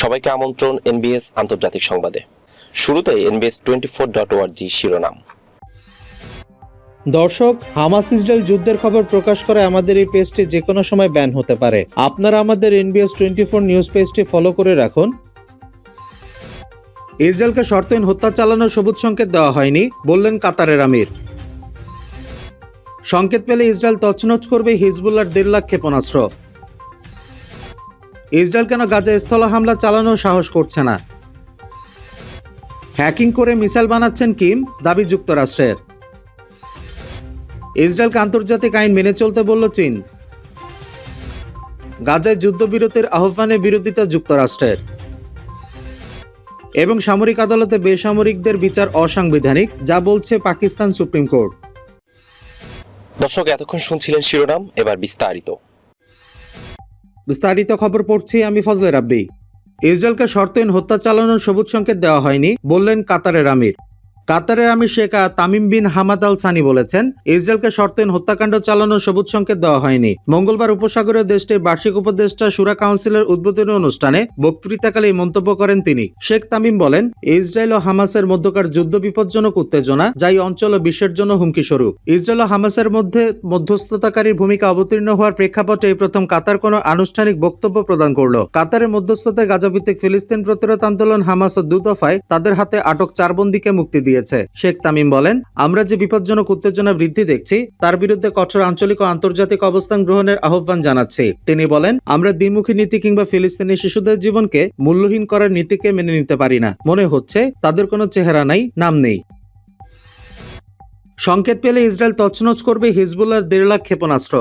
সবাইকে আমন্ত্রণ এনবিএস আন্তর্জাতিক সংবাদে। শুরুতে এনবিএস টোয়েন্টি ফোর ডট ওয়ার্জি শিরোনাম। দর্শক, হামাস ইসরায়েল যুদ্ধের খবর প্রকাশ করে আমাদের এই পেজটি যে কোনো সময় ব্যান হতে পারে। আপনারা আমাদের এনবিএস টোয়েন্টি ফোর নিউজ পেজটি ফলো করে রাখুন। ইসরায়েলকে শর্তহীন হত্যা চালানোর সবুজ সংকেত দেওয়া হয়নি, বললেন কাতারের আমির। সংকেত পেলে ইসরায়েল তছনছ করবে হিজবুল্লার দেড় লাখ ক্ষেপণাস্ত্র। ইসরায়েল কেন গাজা স্থল হামলা চালানোর সাহস করছে না? হ্যাকিং করে মিসাইল বানাচ্ছেন কিম? দাবি যুক্তরাষ্ট্রের। ইসরায়েলকে আন্তর্জাতিক আইন মেনে চলতে বলল চীন। গাজায় যুদ্ধবিরতির আহ্বানে বিরোধিতা যুক্তরাষ্ট্রের। এবং সামরিক আদালতে বেসামরিকদের বিচার অসাংবিধানিক, যা বলছে পাকিস্তান সুপ্রিম কোর্ট। দর্শক, এতক্ষণ শুনছিলেন শিরোনাম, এবার বিস্তারিত। বিস্তারিত খবর পড়ছি আমি ফজলে রাব্বি। ইসরায়েলকে শর্তহীন হত্যা চালানোর সবুজ সংকেত দেওয়া হয়নি, বললেন কাতারের আমির। কাতারের আমির Sheikh Tamim bin Hamad Al Thani বলেছেন, ইসরায়েলকে শর্তহীন হত্যাকাণ্ড চালানোর সবুজ সংকেত দেওয়া হয়নি। মঙ্গলবার উপসাগরের দেশটির বার্ষিক উপদেষ্টা সুরা কাউন্সিলের উদ্বোধনী অনুষ্ঠানে বক্তৃতাকালে এই মন্তব্য করেন তিনি। শেখ তামিম বলেন, ইসরায়েল ও হামাসের মধ্যকার যুদ্ধ বিপজ্জনক উত্তেজনা যাই অঞ্চল ও বিশ্বের জন্য হুমকি স্বরূপ ইসরায়েল ও হামাসের মধ্যে মধ্যস্থতাকারীর ভূমিকা অবতীর্ণ হওয়ার প্রেক্ষাপটে এই প্রথম কাতার কোনো আনুষ্ঠানিক বক্তব্য প্রদান করল। কাতারের মধ্যস্থতায় গাজাভিত্তিক ফিলিস্তিন প্রতিরোধ আন্দোলন হামাস ও দু দফায় তাদের হাতে আটক চার বন্দীকে মুক্তি দিয়েছে শেখ তামিম বলেন, আমরা যে বিপজ্জনক উত্তেজনা বৃদ্ধি দেখছি, তার বিরুদ্ধে কঠোর আঞ্চলিক ও আন্তর্জাতিক অবস্থান গ্রহণের আহ্বান জানাচ্ছি। তিনি বলেন, আমরা দ্বিমুখী নীতি কিংবা ফিলিস্তিনি শিশুদের জীবনকে মূল্যহীন করার নীতিকে মেনে নিতে পারি না। মনে হচ্ছে, তাদের কোনো চেহারা নাই, নাম নেই। সংকেত পেলে ইসরায়েল তছনছ করবে হিজবুল্লার দেড় লাখ ক্ষেপণাস্ত্র।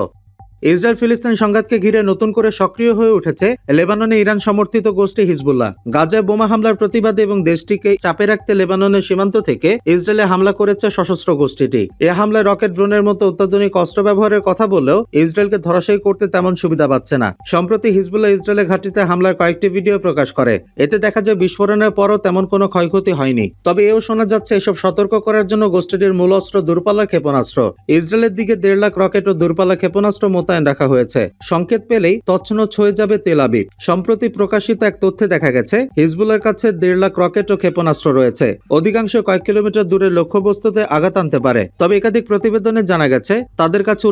ইসরায়েল ফিলিস্তিন সংঘাতকে ঘিরে নতুন করে সক্রিয় হয়ে উঠেছে লেবাননে ইরান সমর্থিত গোষ্ঠী হিজবুল্লাহ। গাজায় বোমা হামলার প্রতিবাদে এবং দেশটিকে চাপে রাখতে লেবাননের সীমান্ত থেকে ইসরায়েলে হামলা করেছে সশস্ত্র গোষ্ঠীটি। এ হামলায় রকেট, ড্রোনের মতো অত্যাধুনিক অস্ত্র ব্যবহারের কথা বললেও ইসরায়েলকে ধরাশায়ী করতে তেমন সুবিধা পাচ্ছে না। সম্প্রতি হিজবুল্লাহ ইসরায়েলের ঘাঁটিতে হামলার কয়েকটি ভিডিও প্রকাশ করে। এতে দেখা যায় বিস্ফোরণের পরও তেমন কোনো ক্ষয়ক্ষতি হয়নি। তবে এও শোনা যাচ্ছে এসব সতর্ক করার জন্য গোষ্ঠীটির মূল অস্ত্র দূরপাল্লার ক্ষেপণাস্ত্র। ইসরায়েলের দিকে দেড় লাখ রকেট ও দূরপাল্লা ক্ষেপণাস্ত্র মোতায়েন রাখা হয়েছে। সংকেত পেলেই তছনছ হয়ে যাবে তেল আবিব। সম্প্রতি প্রকাশিত এক তথ্যে দেখা গেছে, হিজবুলের কাছে দেড় লাখ রকেট ও ক্ষেপণাস্ত্র রয়েছে। অধিকাংশ কয়েক কিলোমিটার দূরের লক্ষ্যবস্তুতে আঘাত আনতে পারে। তবে একাধিক প্রতিবেদনে জানা গেছে, তাদের কাছে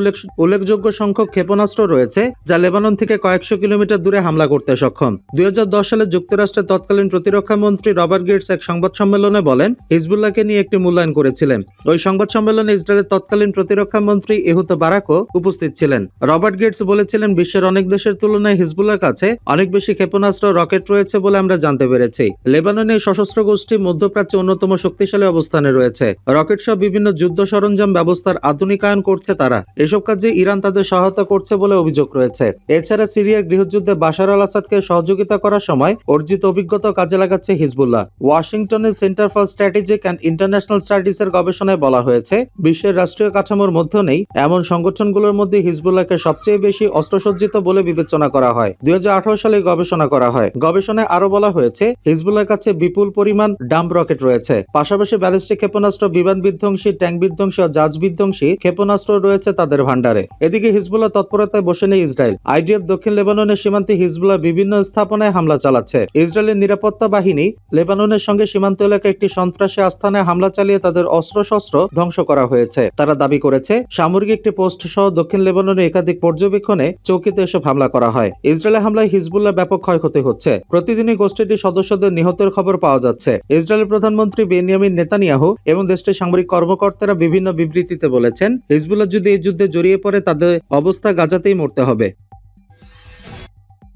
উল্লেখযোগ্য সংখ্যক ক্ষেপণাস্ত্র রয়েছে, যা লেবানন থেকে কয়েকশো কিলোমিটার দূরে হামলা করতে সক্ষম। দুই হাজার দশ সালে যুক্তরাষ্ট্রের তৎকালীন প্রতিরক্ষা মন্ত্রী রবার্ট গেটস এক সংবাদ সম্মেলনে বলেন, হিজবুল্লাহকে নিয়ে একটি মূল্যায়ন করেছিলেন। ওই সংবাদ সম্মেলনে ইসরায়েলের তৎকালীন প্রতিরক্ষা মন্ত্রী এহুত বারাকও উপস্থিত ছিলেন। রবার্ট গেটস বলেছিলেন, বিশ্বের অনেক দেশের তুলনায় হিজবুল্লার কাছে অনেক বেশি ক্ষেপণাস্ত্র, রকেট রয়েছে বলে আমরা জানতে পেরেছি। লেবাননের সশস্ত্র গোষ্ঠী মধ্যপ্রাচ্যে অন্যতম শক্তিশালী অবস্থানে রয়েছে। রকেট সহ বিভিন্ন যুদ্ধ সরঞ্জাম ব্যবস্থার আধুনিকায়ন করছে তারা। এসব কাজে ইরান তাদের সহায়তা করছে বলে অভিযোগ রয়েছে। এছাড়া সিরিয়ার গৃহযুদ্ধে বাশার আল আসাদকে সহযোগিতা করার সময় অর্জিত অভিজ্ঞতা কাজে লাগাচ্ছে হিজবুল্লাহ। ওয়াশিংটনের centre for strategic and international studies এর গবেষণায় বলা হয়েছে, বিশ্বের রাষ্ট্রীয় কাঠামোর মধ্যে নেই, এমন সংগঠনগুলোর মধ্যে হিজবুল্লাহকে সবচেয়ে বেশি অস্ত্রসজ্জিত বলে বিবেচনা করা হয়। দুই হাজার আঠারো সালে গবেষণা করা হয়। গবেষণায় আরও বলা হয়েছে হিজবুল্লার কাছে বিপুল পরিমাণ ডাম্প রকেট রয়েছে। পাশাপাশি ব্যালিস্টিক ক্ষেপণাস্ত্র, বিমান বিধ্বংসী, ট্যাঙ্ক বিধ্বংসী ও জাহাজ বিধ্বংসী ক্ষেপণাস্ত্র রয়েছে তাদের ভান্ডারে এদিকে হিজবুল্লাহ তৎপরতায় বসে নেই ইসরায়েল। আইডিএফ দক্ষিণ লেবাননের সীমান্তে হিজবুল্লাহ বিভিন্ন স্থাপনায় হামলা চালাচ্ছে। ইসরায়েলের নিরাপত্তা বাহিনী লেবাননের সঙ্গে সীমান্ত এলাকায় একটি সন্ত্রাসী আস্থানে হামলা চালিয়ে তাদের অস্ত্রশস্ত্র ধ্বংস করা হয়েছে। তারা দাবি করেছে, সামরিক একটি পোস্ট সহ দক্ষিণ লেবাননের একাধিক পর্যবেক্ষণে চৌকিতে এসব হামলা করা হয়। ইসরায়েলের হামলায় হিজবুল্লাহ ব্যাপক ক্ষয়ক্ষতি হচ্ছে। প্রতিদিনই গোষ্ঠীটির সদস্যদের নিহতের খবর পাওয়া যাচ্ছে। ইসরায়েলের প্রধানমন্ত্রী বেনিয়ামিন নেতানিয়াহু এবং দেশটির সামরিক কর্মকর্তারা বিভিন্ন বিবৃতিতে বলেছেন, হিজবুল্লাহ যদি এই যুদ্ধে জড়িয়ে পড়ে, তাদের অবস্থা গাজাতেই মরতে হবে।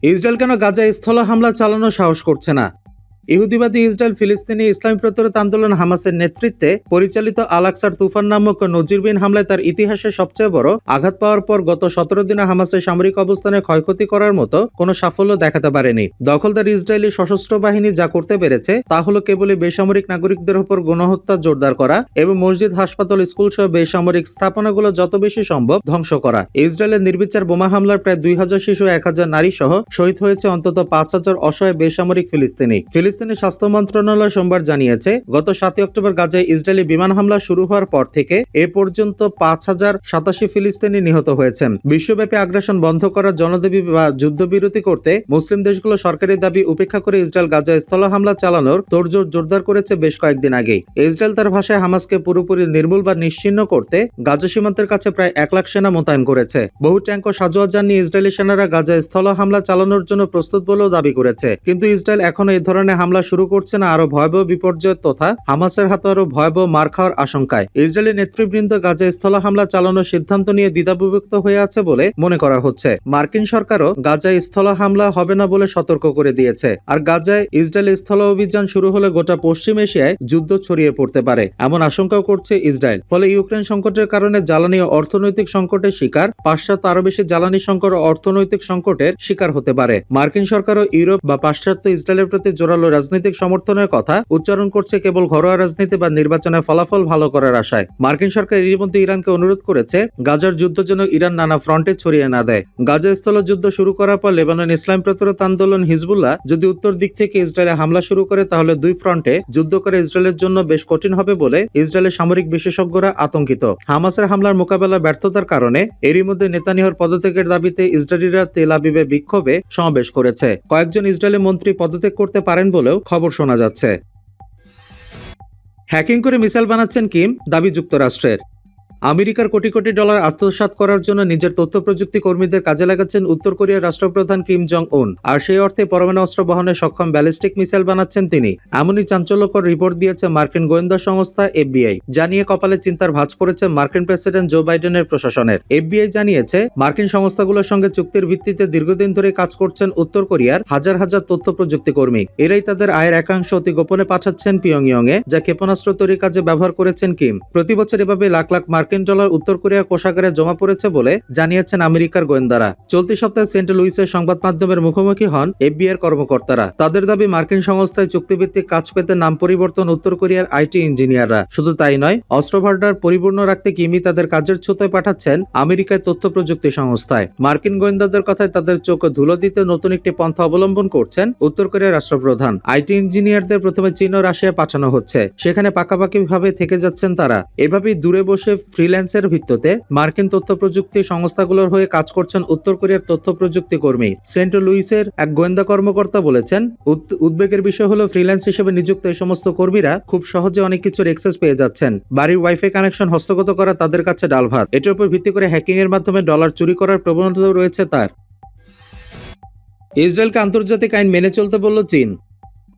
ইসরায়েল কেন গাজায় স্থল হামলা চালানোর সাহস করছে না? ইহুদিবাদী ইসরায়েল ফিলিস্তিনি ইসলামী প্রতিরোধ আন্দোলন হামাসের নেতৃত্বে পরিচালিত আলাকসার তুফান নামক নজিরবিন হামলায় তার ইতিহাসে সবচেয়ে বড় আঘাত পাওয়ার পর গত সতেরো দিনে হামাসের সামরিক অবস্থানে ক্ষয়ক্ষতি করার মতো কোনো সাফল্য দেখাতে পারেনি। দখলদার ইসরায়েলি সশস্ত্র বাহিনী যা করতে পেরেছে তা হলো কেবলই বেসামরিক নাগরিকদের উপর গণহত্যা জোরদার করা এবং মসজিদ, হাসপাতাল স্কুল সহ বেসামরিক স্থাপনাগুলো যত বেশি সম্ভব ধ্বংস করা। ইসরায়েলের নির্বিচার বোমা হামলার প্রায় দুই হাজার শিশু এক হাজার নারী সহ শহীদ হয়েছে অন্তত পাঁচ হাজার অসহায় বেসামরিক ফিলিস্তিনি। ফিলিস্তিনি ফিলিস্তিনের স্বাস্থ্য মন্ত্রণালয় সোমবার জানিয়েছে, গত সাতই অক্টোবর গাজায় ইসরায়েলি বিমান হামলা শুরু হওয়ার পর থেকে এ পর্যন্ত পাঁচ হাজার সাতাশি ফিলিস্তিনি নিহত হয়েছেন। বিশ্বব্যাপী আগ্রাসন বন্ধ করার জনদেবী বা যুদ্ধবিরতি করতে মুসলিম দেশগুলো সরকারি দাবি উপেক্ষা করে ইসরায়েল গাজায় স্থল হামলা চালানোর তোড়জোড় জোরদার করেছে বেশ কয়েকদিন আগেই। ইসরায়েল তার ভাষায় হামাসকে পুরোপুরি নির্মূল বা নিশ্চিন্ন করতে গাজা সীমান্তের কাছে প্রায় এক লাখ সেনা মোতায়েন করেছে। বহু ট্যাঙ্ক ও সাজোয়ার যান নিয়ে ইসরায়েলি সেনারা গাজায় স্থল হামলা চালানোর জন্য প্রস্তুত বলেও দাবি করেছে। কিন্তু ইসরায়েল এখনও এই ধরনের হামলা শুরু করছে না আরও ভয়াবহ বিপর্যয় তথা হামাসের হাতে আরও ভয়াবহ মার খাওয়ার আশঙ্কায়। ইসরায়েলি নেতৃবৃন্দ গাজায় স্থল হামলা চালানোর সিদ্ধান্ত নিয়ে দ্বিধাবিভক্ত হয়ে আছে বলে মনে করা হচ্ছে। মার্কিন সরকারও গাজায় স্থল হামলা হবে না বলে সতর্ক করে দিয়েছে। আর গাজায় ইসরায়েলি স্থল অভিযান শুরু হলে গোটা পশ্চিম এশিয়ায় যুদ্ধ ছড়িয়ে পড়তে পারে, এমন আশঙ্কাও করছে ইসরায়েল। ফলে ইউক্রেন সংকটের কারণে জ্বালানি ও অর্থনৈতিক সংকটের শিকার, পাশ্চাত্য আরও বেশি জ্বালানি সংকট অর্থনৈতিক সংকটের শিকার হতে পারে। মার্কিন সরকারও ইউরোপ বা পাশ্চাত্য ইসরায়েলের প্রতি জোরালো রাজনৈতিক সমর্থনের কথা উচ্চারণ করছে কেবল ঘরোয়া রাজনীতি বা নির্বাচনে ফলাফল ভালো করার আশায়। মার্কিন সরকার এরই মধ্যে ইরানকে অনুরোধ করেছে গাজার যুদ্ধ যেন ইরান নানা ফ্রন্টে ছড়িয়ে না দেয়। গাজা স্থল যুদ্ধ শুরু করার পর লেবানন ইসলাম প্রতিরোধ আন্দোলন হিজবুল্লাহ যদি উত্তর দিক থেকে ইসরায়েলে হামলা শুরু করে, তাহলে দুই ফ্রন্টে যুদ্ধ করে ইসরায়েলের জন্য বেশ কঠিন হবে বলে ইসরায়েলের সামরিক বিশেষজ্ঞরা আতঙ্কিত। হামাসের হামলার মোকাবেলা ব্যর্থতার কারণে এরই মধ্যে নেতানিহর পদত্যাগের দাবিতে ইসরায়েলিরা তেল আবিবে বিক্ষোভে সমাবেশ করেছে। কয়েকজন ইসরায়েলি মন্ত্রী পদত্যাগ করতে পারেন বলেও খবর শোনা যাচ্ছে। হ্যাকিং করে মিসাইল বানাচ্ছেন কিম দাবি যুক্তরাষ্ট্রের। আমেরিকার কোটি কোটি ডলার আত্মসাৎ করার জন্য নিজের তথ্য প্রযুক্তি কর্মীদের কাজে লাগাচ্ছেন উত্তর কোরিয়ার রাষ্ট্রপ্রধান কিম জং উন আর সেই অর্থে পরমাণু অস্ত্র বহনে সক্ষম ব্যালিস্টিক মিসাইল বানাচ্ছেন তিনি। এমনই চাঞ্চল্যকর রিপোর্ট দিয়েছে মার্কিন গোয়েন্দা সংস্থা এফবিআই। জানিয়ে কপালে চিন্তার ভাঁজ পড়েছে মার্কিন প্রেসিডেন্ট জো বাইডেনের প্রশাসনের। এফবিআই জানিয়েছে, মার্কিন সংস্থাগুলোর সঙ্গে চুক্তির ভিত্তিতে দীর্ঘদিন ধরে কাজ করছেন উত্তর কোরিয়ার হাজার হাজার তথ্য প্রযুক্তি কর্মী। এরাই তাদের আয়ের একাংশ অতি গোপনে পাঠাচ্ছেন পিয়ংইয়ং এ যা ক্ষেপণাস্ত্র তৈরির কাজে ব্যবহার করেছেন কিম। প্রতি বছর এভাবে লাখ লাখ মার্কিন ডলার উত্তর কোরিয়ার কোষাগারে জমা পড়েছে বলে জানিয়েছেন আমেরিকার গোয়েন্দারা। চলতি সপ্তাহে সেন্ট লুইসের সংবাদ মাধ্যমের মুখোমুখি হন এফবিআই এর কর্মকর্তারা। তাদের দাবি, মার্কিন সংস্থায় চুক্তিভিত্তিক কাজ পেতে নাম পরিবর্তন উত্তর কোরিয়ার আইটি ইঞ্জিনিয়াররা। শুধু তাই নয়, অস্ত্র ভান্ডার পরিপূর্ণ রাখতে কিমি তাদের কাজের ছুতোয় পাঠাচ্ছেন আমেরিকায় তথ্য প্রযুক্তি সংস্থায়। মার্কিন গোয়েন্দাদের কথায় তাদের চোখ ধুলো দিতে নতুন একটি পন্থা অবলম্বন করছেন উত্তর কোরিয়ার রাষ্ট্রপ্রধান। আইটি ইঞ্জিনিয়ারদের প্রথমে চীন ও রাশিয়া পাঠানো হচ্ছে। সেখানে পাকাপাকি ভাবে থেকে যাচ্ছেন তারা। এভাবেই দূরে বসে ফ্রিল্যান্সের ভিত্তিতে মার্কিন তথ্য প্রযুক্তি সংস্থাগুলোর হয়ে কাজ করছেন উত্তর কোরিয়ার তথ্য প্রযুক্তি কর্মী। সেন্ট লুইসের এক গোয়েন্দা কর্মকর্তা বলেছেন, উদ- উদ্বেগের বিষয় হলো ফ্রিল্যান্স হিসেবে নিযুক্ত এই সমস্ত কর্মীরা খুব সহজে অনেক কিছুর এক্সেস পেয়ে যাচ্ছেন। বাড়ির ওয়াইফাই কানেকশন হস্তগত করা তাদের কাছে ডালভাত। এটার উপর ভিত্তি করে হ্যাকিং এর মাধ্যমে ডলার চুরি করার প্রবণতাও রয়েছে তার। ইসরায়েলকে আন্তর্জাতিক আইন মেনে চলতে বলল চীন।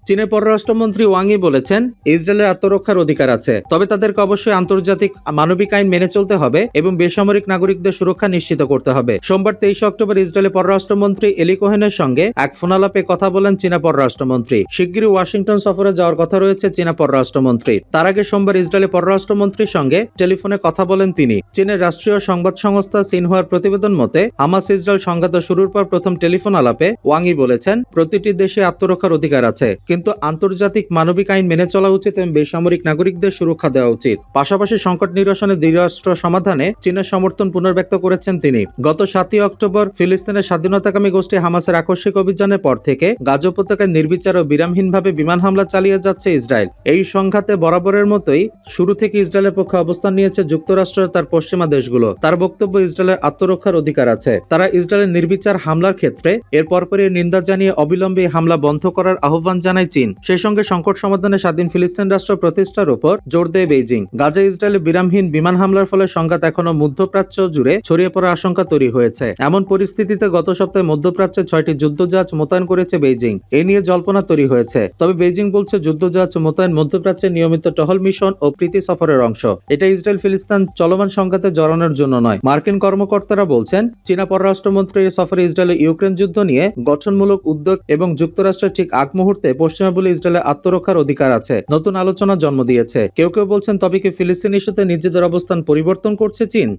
চীনের পররাষ্ট্রমন্ত্রী ওয়াংই বলেছেন, ইসরায়েলের আত্মরক্ষার অধিকার আছে। তবে তাদেরকে অবশ্যই আন্তর্জাতিক মানবিক আইন মেনে চলতে হবে এবং বেসামরিক নাগরিকদের সুরক্ষা নিশ্চিত করতে হবে। সোমবার তেইশে অক্টোবর ইসরায়েলের পররাষ্ট্রমন্ত্রী এলি কোহেনের সঙ্গে এক ফোনালাপে কথা বলেন চীনা পররাষ্ট্রমন্ত্রী। শিগগিরই ওয়াশিংটন সফরে যাওয়ার কথা রয়েছে চীনা পররাষ্ট্রমন্ত্রী। তার আগে সোমবার ইসরায়েলের পররাষ্ট্রমন্ত্রীর সঙ্গে টেলিফোনে কথা বলেন তিনি। চীনের রাষ্ট্রীয় সংবাদ সংস্থা সিনহুয়ার প্রতিবেদন মতে, হামাস ইসরায়েল সংঘাত শুরুর পর প্রথম টেলিফোন আলাপে ওয়াংই বলেছেন, প্রতিটি দেশে আত্মরক্ষার অধিকার আছে। কিন্তু আন্তর্জাতিক মানবিক আইন মেনে চলা উচিত এবং বেসামরিক নাগরিকদের সুরক্ষা দেওয়া উচিত। পাশাপাশি সংকট নিরসনে দ্বিরাষ্ট্র সমাধানে চীনের সমর্থন পুনর্ব্যক্ত করেছেন তিনি। গত সাতই অক্টোবর ফিলিস্তিনের স্বাধীনতাকামী গোষ্ঠী হামাসের আকস্মিক অভিযানের পর থেকে গাজা উপত্যকায় নির্বিচার ও বিরামহীনভাবে বিমান হামলা চালিয়ে যাচ্ছে ইসরায়েল। এই সংঘাতে বরাবরের মতোই শুরু থেকে ইসরায়েলের পক্ষে অবস্থান নিয়েছে যুক্তরাষ্ট্র তার পশ্চিমা দেশগুলো। তার বক্তব্য ইসরায়েলের আত্মরক্ষার অধিকার আছে। তারা ইসরায়েলের নির্বিচার হামলার ক্ষেত্রে এর পরপরই নিন্দা জানিয়ে অবিলম্বে হামলা বন্ধ করার আহ্বান জানায় চীন। সেই সঙ্গে সংকট সমাধানে স্বাধীন ফিলিস্তিন রাষ্ট্র প্রতিষ্ঠার উপর জোর দেয় বেইজিং। গাজা ইসরায়েলে বিরামহীন বিমান হামলার ফলে সংঘাত এখনও মধ্যপ্রাচ্য জুড়ে ছড়িয়ে পড়ার আশঙ্কা তৈরি হয়েছে। এমন পরিস্থিতিতে গত সপ্তাহে মধ্যপ্রাচ্যে ছয়টি যুদ্ধজাহাজ মোতায়েন করেছে বেইজিং। এ নিয়ে জল্পনা তৈরি হয়েছে। তবে বেইজিং বলছে যুদ্ধজাহাজ মোতায়েন মধ্যপ্রাচ্যে নিয়মিত টহল মিশন ও প্রীতি সফরের অংশ। এটা ইসরায়েল ফিলিস্তিন চলমান সংঘাতে জড়ানোর জন্য নয়। মার্কিন কর্মকর্তারা বলছেন, চীনা পররাষ্ট্রমন্ত্রীর সফরে ইসরায়েলের ইউক্রেন যুদ্ধ নিয়ে গঠনমূলক উদ্যোগ এবং যুক্তরাষ্ট্রের ঠিক আগ মুহূর্তে পশ্চিমা বলে ইসরায়েলের আত্মরক্ষার অধিকার আছে। নতুন আলোচনা জন্ম দিয়েছে। কেউ কেউ বলছেন, তবে কি ফিলিস্তিন ইস্যুতে নিজেদের অবস্থান পরিবর্তন করছে চীন?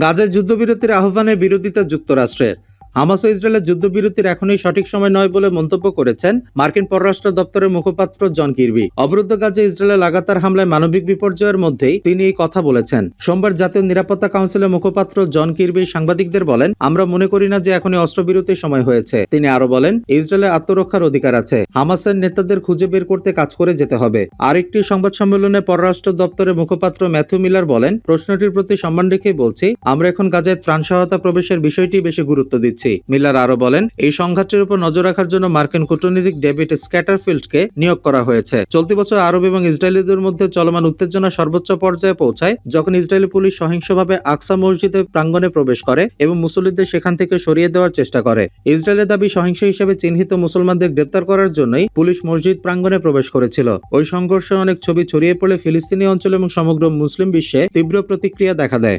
গাজায় যুদ্ধবিরতির আহ্বানের বিরোধিতা যুক্তরাষ্ট্রের। হামাস ও ইসরায়েলের যুদ্ধবিরতির এখনই সঠিক সময় নয় বলে মন্তব্য করেছেন মার্কিন পররাষ্ট্র দপ্তরের মুখপাত্র জন কিরবি। অবরুদ্ধ গাজে ইসরায়েলের লাগাতার হামলায় মানবিক বিপর্যয়ের মধ্যেই তিনি এই কথা বলেছেন। সোমবার জাতীয় নিরাপত্তা কাউন্সিলের মুখপাত্র জন কিরবি সাংবাদিকদের বলেন, আমরা মনে করি না যে এখনই অস্ত্রবিরতির সময় হয়েছে। তিনি আরও বলেন ইসরায়েলের আত্মরক্ষার অধিকার আছে। হামাসের নেতাদের খুঁজে বের করতে কাজ করে যেতে হবে। আরেকটি সংবাদ সম্মেলনে পররাষ্ট্র দপ্তরের মুখপাত্র ম্যাথু মিলার বলেন, প্রশ্নটির প্রতি সম্মান রেখেই বলছি, আমরা এখন গাজায় ত্রাণ সহায়তা প্রবেশের বিষয়টি বেশি গুরুত্ব দিচ্ছি। মিলার আরও বলেন, এই সংঘাতের উপর নজর রাখার জন্য মার্কিন কূটনীতিক ডেভিড স্ক্যাটারফিল্ডকে নিয়োগ করা হয়েছে। চলতি বছর আরব এবং ইসরায়েলিদের মধ্যে চলমান উত্তেজনা সর্বোচ্চ পর্যায়ে পৌঁছায় যখন ইসরায়েলি পুলিশ সহিংসভাবে আকসা মসজিদে প্রাঙ্গণে প্রবেশ করে এবং মুসল্লিদের সেখান থেকে সরিয়ে দেওয়ার চেষ্টা করে। ইসরায়েলের দাবি সহিংস হিসেবে চিহ্নিত মুসলমানদের গ্রেপ্তার করার জন্যই পুলিশ মসজিদ প্রাঙ্গণে প্রবেশ করেছিল। ওই সংঘর্ষে অনেক ছবি ছড়িয়ে পড়লে ফিলিস্তিনি অঞ্চল এবং সমগ্র মুসলিম বিশ্বে তীব্র প্রতিক্রিয়া দেখা দেয়।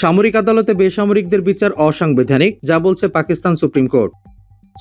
সামরিক আদালতে বেসামরিকদের বিচার অসাংবিধানিক যা বলছে পাকিস্তান সুপ্রিম কোর্ট।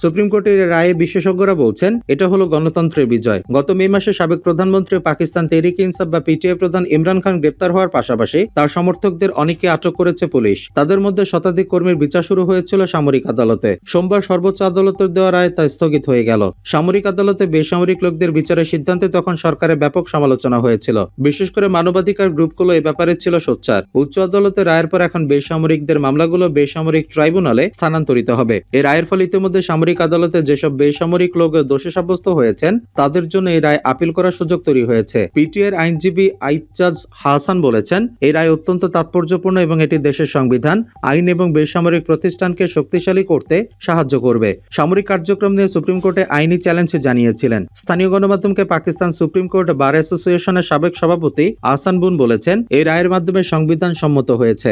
সুপ্রিম কোর্টের রায়ে বিশেষজ্ঞরা বলছেন, এটা হলো গণতন্ত্রের বিজয়। গত মে মাসে সাবেক প্রধানমন্ত্রী পাকিস্তান তেরিক ইনসাফ বা পিটিআই প্রধান ইমরান খান গ্রেপ্তার হওয়ার পাশাপাশি তার সমর্থকদের অনেকে আটক করেছে পুলিশ। তাদের মধ্যে শতাধিক কর্মীর বিচার শুরু হয়েছিল সামরিক আদালতে। সোমবার সর্বোচ্চ আদালতের দেওয়া রায় তা স্থগিত হয়ে গেল। সামরিক আদালতে বেসামরিক লোকদের বিচারের সিদ্ধান্তে তখন সরকারের ব্যাপক সমালোচনা হয়েছিল। বিশেষ করে মানবাধিকার গ্রুপগুলো এ ব্যাপারে ছিল সোচ্চার। উচ্চ আদালতের রায়ের পর এখন বেসামরিকদের মামলাগুলো বেসামরিক ট্রাইব্যুনালে স্থানান্তরিত হবে। এই রায়ের ফলে ইতিমধ্যে সামরিক আদালতে যেসব বেসামরিক লোক দোষী সাব্যস্ত হয়েছেন, তাদের জন্য এই রায় আপিল করার সুযোগ তৈরি হয়েছে। পিটিএর আইনজীবী আইজাজ হাসান বলেছেন, এই রায় অত্যন্ত তাৎপর্যপূর্ণ এবং এটি দেশের সংবিধান, আইন এবং বেসামরিক প্রতিষ্ঠানকে শক্তিশালী করতে সাহায্য করবে। সামরিক কার্যক্রম নিয়ে সুপ্রিম কোর্টে আইনি চ্যালেঞ্জ জানিয়েছিলেন। স্থানীয় গণমাধ্যমকে পাকিস্তান সুপ্রিম কোর্ট বার অ্যাসোসিয়েশনের সাবেক সভাপতি আহসান বুন বলেছেন, এই রায়ের মাধ্যমে সংবিধান সম্মত হয়েছে।